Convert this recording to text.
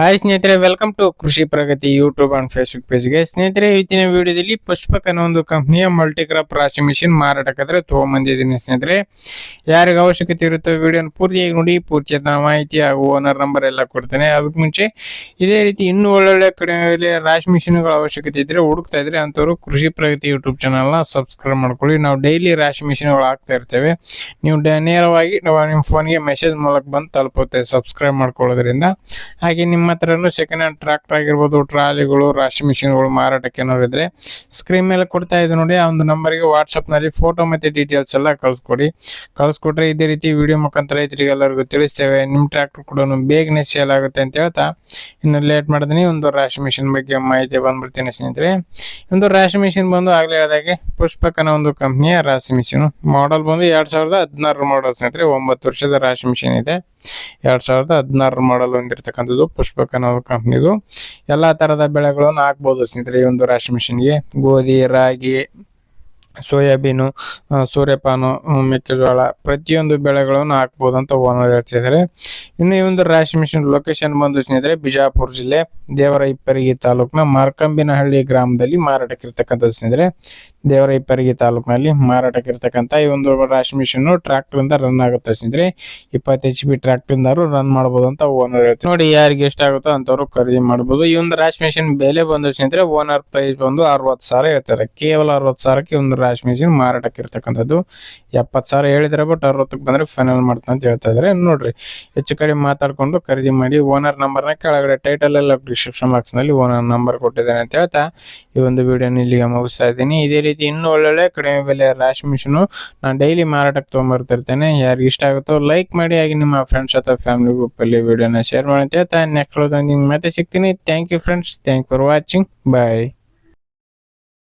Hi ಸ್ನೇಹಿತರೆ welcome to Krishi Pragati YouTube and Facebook ಪೇಜ್ಗೆ ಸ್ನೇಹಿತರೆ ಇತ್ತಿನ ವಿಡಿಯೋದಲ್ಲಿ ಪುಷ್ಪಕ್ ಅನ್ನೋ ಒಂದು ಕಂಪ್ನಿಯ ಮಲ್ಟಿಕ್ರಾಪ್ ರಾಶಿ ಮಿಷಿನ್ ಮಾರಾಟಕ್ಕಾದ್ರೆ ತೊಗೊಂಬಂದಿದ್ದೀನಿ ಸ್ನೇಹಿತರೆ. ಯಾರಿಗೆ ಅವಶ್ಯಕತೆ ಇರುತ್ತೋ ವಿಡಿಯೋನ ಪೂರ್ತಿಯಾಗಿ ನೋಡಿ ಪೂರ್ತಿ ಮಾಹಿತಿ ಹಾಗೂ ಓನರ್ ನಂಬರ್ ಎಲ್ಲ ಕೊಡ್ತೇನೆ. ಅದಕ್ಕೆ ಮುಂಚೆ ಇದೇ ರೀತಿ ಇನ್ನೂ ಒಳ್ಳೊಳ್ಳೆ ಕಡೆ ರಾಶಿ ಮಿಷಿನ್ಗಳ ಅವಶ್ಯಕತೆ ಇದ್ರೆ ಹುಡುಕ್ತಾ ಇದ್ರೆ ಅಂಥವ್ರು ಕೃಷಿ ಪ್ರಗತಿ ಯೂಟ್ಯೂಬ್ ಚಾನಲ್ನ ಸಬ್ಸ್ಕ್ರೈಬ್ ಮಾಡ್ಕೊಳ್ಳಿ. ನಾವು ಡೈಲಿ ರಾಶಿ ಮಿಷಿನ್ಗಳು ಹಾಕ್ತಾ ಇರ್ತೇವೆ. ನೀವು ನೇರವಾಗಿ ನಿಮ್ಮ ಫೋನ್ಗೆ ಮೆಸೇಜ್ ಮೂಲಕ ಬಂದು ತಲುಪುತ್ತೆ. ಸಬ್ಸ್ಕ್ರೈಬ್ ಮಾಡ್ಕೊಳ್ಳೋದ್ರಿಂದ. ಹಾಗೆ ನಿಮ್ಮ ಹತ್ರನೂ ಸೆಕೆಂಡ್ ಹ್ಯಾಂಡ್ ಟ್ರಾಕ್ಟರ್ ಆಗಿರ್ಬೋದು, ಟ್ರಾಲಿಗಳು, ರಾಶಿ ಮಿಷಿನ್ಗಳು ಮಾರಾಟಕ್ಕೆ ಇದ್ರೆ ಸ್ಕ್ರೀನ್ ಮೇಲೆ ಕೊಡ್ತಾ ಇದ್ದು ನೋಡಿ, ಆ ಒಂದು ನಂಬರ್ಗೆ ವಾಟ್ಸಪ್ನಲ್ಲಿ ಫೋಟೋ ಮತ್ತು ಡೀಟೇಲ್ಸ್ ಎಲ್ಲ ಕಳಿಸ್ಕೊಡಿ. ಕಳಿಸ್ಕೊಟ್ರೆ ಇದೇ ರೀತಿ ವಿಡಿಯೋ ಮುಖಾಂತರ ರೈತರಿಗೆ ಎಲ್ಲರಿಗೂ ತಿಳಿಸ್ತೇವೆ. ನಿಮ್ಮ ಟ್ರ್ಯಾಕ್ಟರ್ ಕೂಡ ಬೇಗನೆ ಸೇಲ್ ಆಗುತ್ತೆ ಅಂತ ಹೇಳ್ತಾ ಇನ್ನು ಲೇಟ್ ಮಾಡಿದ್ರೆ ಒಂದು ರಾಶಿ ಮಿಷಿನ್ ಬಗ್ಗೆ ಮಾಹಿತಿ ಬಂದ್ಬಿಡ್ತೀನಿ ಸ್ನೇಹಿತರೆ. ಒಂದು ರಾಶಿ ಮಿಷಿನ್ ಬಂದು ಆಗಲೇ ಹೇಳಿದಾಗೆ ಪುಷ್ಪಕ್ ಅನ್ನೋ ಒಂದು ಕಂಪ್ನಿಯ ರಾಶಿ ಮಿಷಿನ್ ಮಾಡಲ್ ಬಂದು ಎರಡ್ ಸಾವಿರದ ಹದಿನಾರು ಮಾಡಲ್ ಸ್ನೇಹಿತರೆ, ಒಂಬತ್ತು ವರ್ಷದ ರಾಶಿ ಮಿಷಿನ್ ಇದೆ. ಎರಡ್ ಸಾವಿರದ ಹದಿನಾರು ಮಾಡಲ್ ಹೊಂದಿರತಕ್ಕಂಥದ್ದು ಪುಷ್ಪಕನ ಕಂಪ್ನಿದು ಎಲ್ಲಾ ತರದ ಬೆಳೆಗಳನ್ನು ಹಾಕ್ಬೋದು ಸ್ನೇಹಿತರೆ ಈ ಒಂದು ರಾಶಿ ಮಿಷಿನ್ಗೆ ಗೋಧಿ, ರಾಗಿ ಸೋಯಾಬೀನು ಸೂರ್ಯಪಾನು ಮೆಕ್ಕೆಜೋಳ ಪ್ರತಿಯೊಂದು ಬೆಳೆಗಳನ್ನು ಹಾಕ್ಬೋದು ಅಂತ ಓನರ್ ಹೇಳ್ತಿದ್ದಾರೆ. ಇನ್ನು ಈ ಒಂದು ರಾಶಿ ಮಿಷನ್ ಲೊಕೇಶನ್ ಬಂದು ಸ್ನೇಹಿತರೆ, ಬಿಜಾಪುರ ಜಿಲ್ಲೆ ದೇವರ ಇಪ್ಪರಿಗೆ ತಾಲೂಕಿನ ಮಾರ್ಕಂಬಿನಹಳ್ಳಿ ಗ್ರಾಮದಲ್ಲಿ ಮಾರಾಟಕ್ಕಿರ್ತಕ್ಕಂಥದ್ದು ಸ್ನೇಹಿತರೆ. ದೇವರ ಇಪ್ಪರಿಗೆ ತಾಲೂಕಿನಲ್ಲಿ ಮಾರಾಟಕ್ಕಿರ್ತಕ್ಕಂಥ ಈ ಒಂದು ರಾಶಿ ಮಿಷನ್ ಟ್ರಾಕ್ಟರ್ ಇಂದ ರನ್ ಆಗುತ್ತೆ ಸ್ನೇಹಿತರೆ. ಇಪ್ಪತ್ತು ಎಚ್ ಬಿ ಟ್ರಾಕ್ಟರ್ ಇಂದಾರು ರನ್ ಮಾಡ್ಬೋದು ಅಂತ ಓನರ್ ಹೇಳ್ತಾರೆ ನೋಡಿ ಯಾರಿಗೆ ಎಷ್ಟು ಆಗುತ್ತೋ ಅಂತವ್ರು ಖರೀದಿ ಮಾಡ್ಬೋದು. ಈ ಒಂದು ರಾಶಿ ಮಿಷನ್ ಬೆಲೆ ಬಂದು ಸ್ನೇಹಿತರೆ, ಓನರ್ ಪ್ರೈಸ್ ಬಂದು ಅರವತ್ತು ಸಾವಿರ ಹೇಳ್ತಾರೆ. ಕೇವಲ ಅರವತ್ತು ಸಾವಿರಕ್ಕೆ ಒಂದು ರಾಶಿ ಮಿಷಿನ್ ಮಾರಾಟಕ್ಕೆ ಇರ್ತಕ್ಕಂಥದ್ದು. ಎಪ್ಪತ್ತು ಸಾವಿರ ಹೇಳಿದ್ರೆ ಬಟ್ ಅರವತ್ತಕ್ಕೆ ಬಂದ್ರೆ ಫೈನಲ್ ಮಾಡ್ತಾನೆ ಅಂತ ಹೇಳ್ತಾ ಇದ್ದಾರೆ ನೋಡ್ರಿ, ಹೆಚ್ಚು ಕಡಿಮೆ ಮಾತಾಡ್ಕೊಂಡು ಖರೀದಿ ಮಾಡಿ ಓನರ್ ನಂಬರ್ನ ಕೆಳಗಡೆ ಟೈಟಲ್ ಎಲ್ಲ ಡಿಸ್ಕ್ರಿಪ್ಷನ್ ಬಾಕ್ಸ್ನಲ್ಲಿ ಓನರ್ ನಂಬರ್ ಕೊಟ್ಟಿದ್ದಾನೆ ಅಂತ ಹೇಳ್ತಾ ಈ ಒಂದು ವಿಡಿಯೋನ ಇಲ್ಲಿಗೆ ಮುಗಿಸ್ತಾ ಇದ್ದೀನಿ. ಇದೇ ರೀತಿ ಇನ್ನೂ ಒಳ್ಳೊಳ್ಳೆ ಕಡಿಮೆ ಬೆಲೆ ರಾಶಿ ಮಿಷಿನು ನಾನು ಡೈಲಿ ಮಾರಾಟಕ್ಕೆ ತೊಗೊಂಬರ್ತಿರ್ತೇನೆ. ಯಾರಿಗೆ ಇಷ್ಟ ಆಗುತ್ತೋ ಲೈಕ್ ಮಾಡಿ ಹಾಗೆ ನಿಮ್ಮ ಫ್ರೆಂಡ್ಸ್ ಅಥವಾ ಫ್ಯಾಮಿಲಿ ಗ್ರೂಪಲ್ಲಿ ವಿಡಿಯೋನ ಶೇರ್ ಮಾಡಿ ಅಂತ ಹೇಳ್ತಾ. ನೆಕ್ಸ್ಟ್ ಮತ್ತೆ ಸಿಗ್ತೀನಿ. Thank you friends thank for watching bye